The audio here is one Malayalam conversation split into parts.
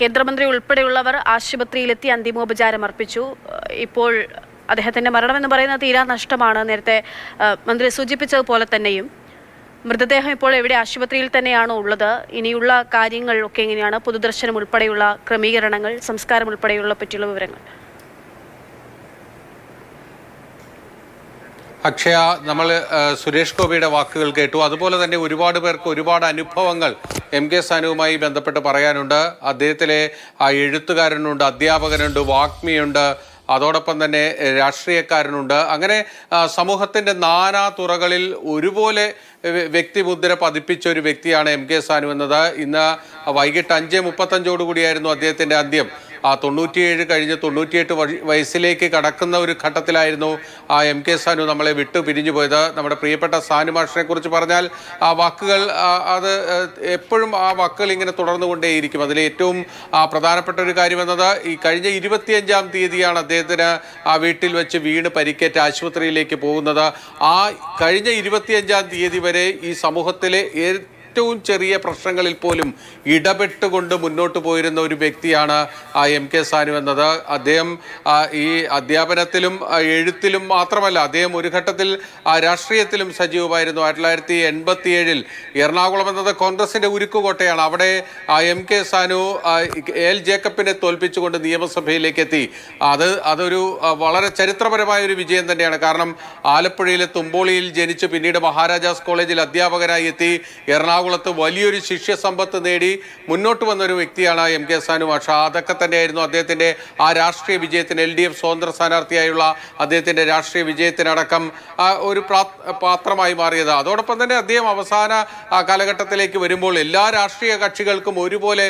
കേന്ദ്രമന്ത്രി ഉൾപ്പെടെയുള്ളവർ ആശുപത്രിയിലെത്തി അന്തിമോപചാരം അർപ്പിച്ചു. ഇപ്പോൾ അദ്ദേഹത്തിന്റെ മരണമെന്ന് പറയുന്നത് തീരാ നഷ്ടമാണ്. നേരത്തെ മന്ത്രി സൂചിപ്പിച്ചതുപോലെ തന്നെയും. മൃതദേഹം ഇപ്പോൾ എവിടെ? ആശുപത്രിയിൽ തന്നെയാണോ ഉള്ളത്? ഇനിയുള്ള കാര്യങ്ങൾ ഒക്കെ എങ്ങനെയാണ്? പൊതുദർശനം ഉൾപ്പെടെയുള്ള ക്രമീകരണങ്ങൾ സംസ്കാരം ഉൾപ്പെടെയുള്ള പറ്റിയുള്ള വിവരങ്ങൾ. അക്ഷയ നമ്മൾ സുരേഷ് ഗോപിയുടെ വാക്കുകൾ കേട്ടു. അതുപോലെ തന്നെ ഒരുപാട് പേർക്ക് ഒരുപാട് അനുഭവങ്ങൾ എം കെ സാനുവുമായി ബന്ധപ്പെട്ട് പറയാനുണ്ട്. അദ്ദേഹത്തിലെ ആ എഴുത്തുകാരനുണ്ട് അധ്യാപകനുണ്ട് വാഗ്മിയുണ്ട്. അതോടൊപ്പം തന്നെ രാഷ്ട്രീയക്കാരനുണ്ട്. അങ്ങനെ സമൂഹത്തിന്റെ നാനാ തുറകളിൽ ഒരുപോലെ വ്യ- വ്യക്തിമുദ്ര പതിപ്പിച്ച ഒരു വ്യക്തിയാണ് എം കെ സാനു എന്നത്. ഇന്ന് വൈകിട്ട് അഞ്ച് മുപ്പത്തഞ്ചോടുകൂടിയായിരുന്നു അദ്ദേഹത്തിന്റെ അന്ത്യം. തൊണ്ണൂറ്റിയേഴ് കഴിഞ്ഞ് തൊണ്ണൂറ്റിയെട്ട് വയസ്സിലേക്ക് കടക്കുന്ന ഒരു ഘട്ടത്തിലായിരുന്നു ആ എം കെ സാനു നമ്മളെ വിട്ടു പിരിഞ്ഞു പോയത്. നമ്മുടെ പ്രിയപ്പെട്ട സാനു മാഷിനെ കുറിച്ച് പറഞ്ഞാൽ ആ വാക്കുകൾ അത് എപ്പോഴും ആ വാക്കുകൾ ഇങ്ങനെ തുടർന്നുകൊണ്ടേയിരിക്കും. അതിൽ ഏറ്റവും ആ, പ്രധാനപ്പെട്ട ഒരു കാര്യം എന്നത് ഈ കഴിഞ്ഞ ഇരുപത്തിയഞ്ചാം തീയതിയാണ് അദ്ദേഹത്തിന് ആ വീട്ടിൽ വെച്ച് വീണ് പരിക്കേറ്റ് ആശുപത്രിയിലേക്ക് പോകുന്നത്. ആ കഴിഞ്ഞ ഇരുപത്തിയഞ്ചാം തീയതി വരെ ഈ സമൂഹത്തിലെ ഏറ്റവും ചെറിയ പ്രശ്നങ്ങളിൽ പോലും ഇടപെട്ടുകൊണ്ട് മുന്നോട്ട് പോയിരുന്ന ഒരു വ്യക്തിയാണ് ആ എം കെ സാനു എന്നത്. അദ്ദേഹം ഈ അധ്യാപനത്തിലും എഴുത്തിലും മാത്രമല്ല അദ്ദേഹം ഒരു ഘട്ടത്തിൽ രാഷ്ട്രീയത്തിലും സജീവമായിരുന്നു. ആയിരത്തി തൊള്ളായിരത്തി എൺപത്തി ഏഴിൽ എറണാകുളം എന്നത് കോൺഗ്രസിന്റെ ഉരുക്കുകോട്ടയാണ്. അവിടെ എം കെ സാനു എൽ ജേക്കബിനെ തോൽപ്പിച്ചുകൊണ്ട് നിയമസഭയിലേക്ക് എത്തി അത് അതൊരു വളരെ ചരിത്രപരമായ ഒരു വിജയം തന്നെയാണ്. കാരണം ആലപ്പുഴയിലെ തുമ്പോളിയിൽ ജനിച്ച് പിന്നീട് മഹാരാജാസ് കോളേജിൽ അധ്യാപകരായി എത്തി. എറണാകുളത്ത് വലിയൊരു ശിഷ്യ ശിഷ്യസമ്പത്ത് നേടി മുന്നോട്ട് വന്ന ഒരു വ്യക്തിയാണ് എം കെ സാനു മാഷ. അതൊക്കെ തന്നെയായിരുന്നു അദ്ദേഹത്തിന്റെ ആ രാഷ്ട്രീയ വിജയത്തിന് എൽ ഡി എഫ് സ്വതന്ത്ര സ്ഥാനാർത്ഥിയായുള്ള അദ്ദേഹത്തിന്റെ രാഷ്ട്രീയ വിജയത്തിനടക്കം ഒരു പാത്രമായി മാറിയത്. അതോടൊപ്പം തന്നെ അദ്ദേഹം അവസാന കാലഘട്ടത്തിലേക്ക് വരുമ്പോൾ എല്ലാ രാഷ്ട്രീയ കക്ഷികൾക്കും ഒരുപോലെ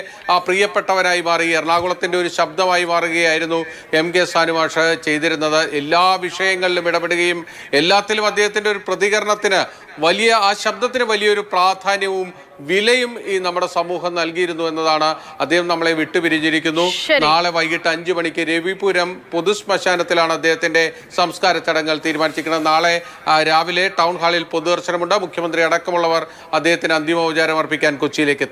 പ്രിയപ്പെട്ടവരായി മാറി. എറണാകുളത്തിന്റെ ഒരു ശബ്ദമായി മാറുകയായിരുന്നു എം കെ സാനുമാഷ് ചെയ്തിരുന്നത്. എല്ലാ വിഷയങ്ങളിലും ഇടപെടുകയും എല്ലാത്തിലും അദ്ദേഹത്തിന്റെ ഒരു പ്രതികരണത്തിന് വലിയ ആ ശബ്ദത്തിന് വലിയൊരു പ്രാധാന്യവും വിലയും ഈ നമ്മുടെ സമൂഹം നൽകിയിരുന്നു എന്നതാണ് അദ്ദേഹം നമ്മളെ വിട്ടുപിരിഞ്ഞിരിക്കുന്നു. നാളെ വൈകിട്ട് അഞ്ചു മണിക്ക് രവിപുരം പൊതുശ്മശാനത്തിലാണ് അദ്ദേഹത്തിന്റെ സംസ്കാര ചടങ്ങുകൾ തീരുമാനിച്ചിരിക്കുന്നത്. നാളെ രാവിലെ ടൗൺ ഹാളിൽ പൊതുദർശനമുണ്ട്. മുഖ്യമന്ത്രി അടക്കമുള്ളവർ അദ്ദേഹത്തിന് അന്തിമോപചാരം അർപ്പിക്കാൻ കൊച്ചിയിലേക്ക് എത്തും.